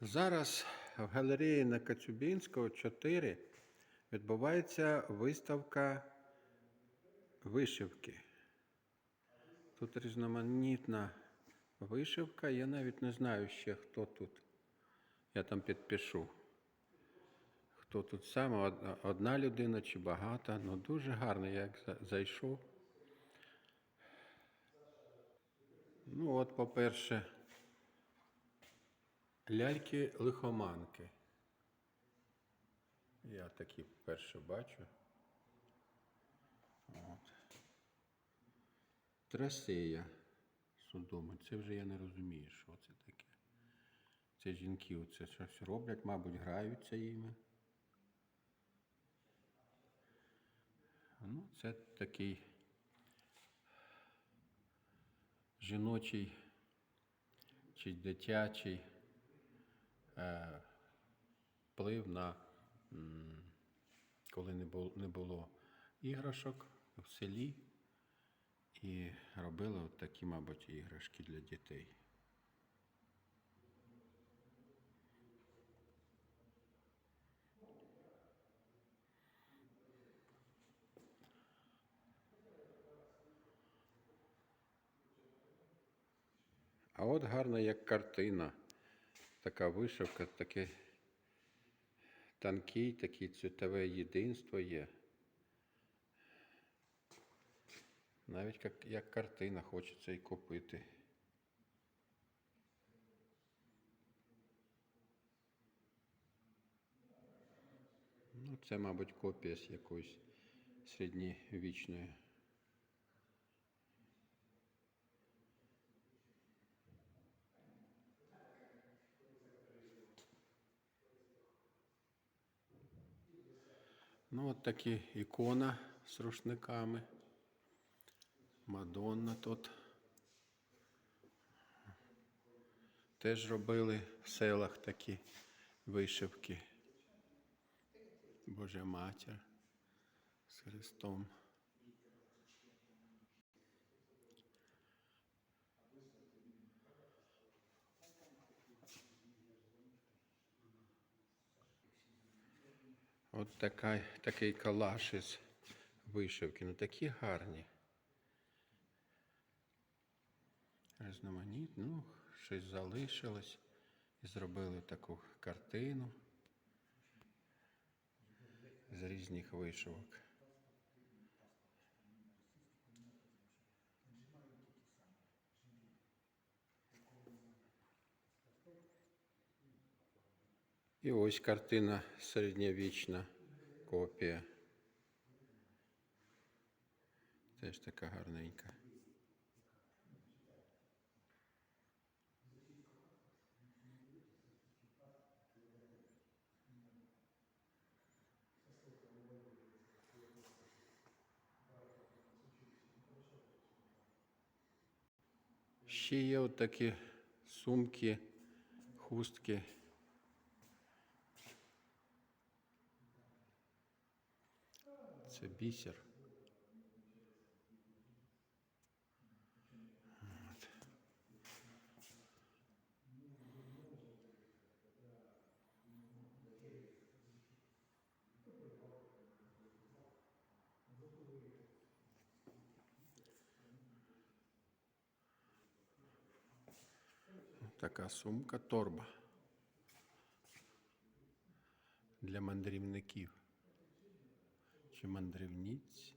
Зараз в галереї на Коцюбинського 4 відбувається виставка вишивки. Тут різноманітна вишивка. Я навіть не знаю ще, хто тут. Я там підпишу. Хто тут саме, одна людина чи багата. Ну дуже гарно, як зайшов. Ну, от, по-перше, ляльки лихоманки. Я такі вперше бачу. Трасея судоми. Це вже я не розумію, що це таке. Це жінки оце щось роблять, мабуть, граються їми. Ну, це такий жіночий чи дитячий вплив на коли не було, не було іграшок в селі, і робили от такі, мабуть, іграшки для дітей. А от гарна як картина. Така вишивка, таке тонкий, таке цвітове єдинство є. Навіть як, як картина хочеться і купити. Ну, це, мабуть, копія з якоїсь середньовічної. Ну, от такі ікона з рушниками. Мадонна тут. Теж робили в селах такі вишивки. Божа матір з Христом. От така, такий калаш із вишивки. Ну такі гарні. Різноманітні, ну, щось залишилось. І зробили таку картину з різних вишивок. І ось картина середньовічна копія. Теж така гарненька. Ще є от такі сумки, хустки. Це бісер. От. Така сумка торба для мандрівників Чи мандрівниць.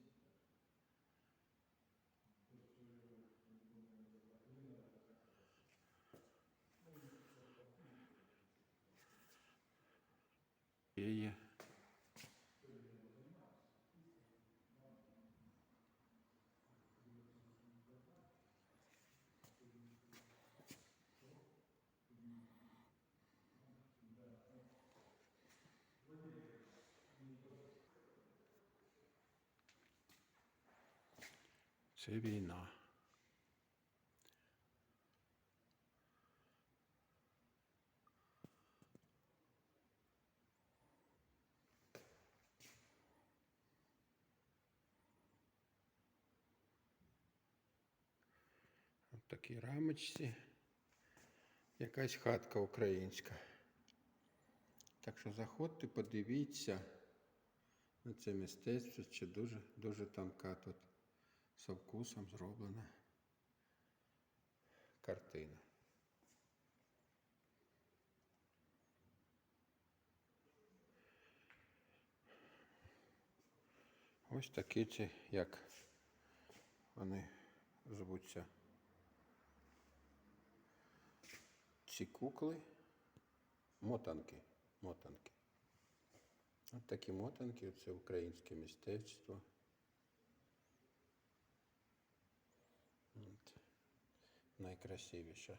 Yeah, є. Це війна. От такій рамочці. Якась хатка українська. Так що заходьте, подивіться на це мистецтво, чи дуже, дуже тонка тут з вкусом зроблена картина. Ось такі ці, як вони звуться. Ці кукли. Мотанки. Мотанки. От такі мотанки, це українське мистецтво. От. Найкрасивіше.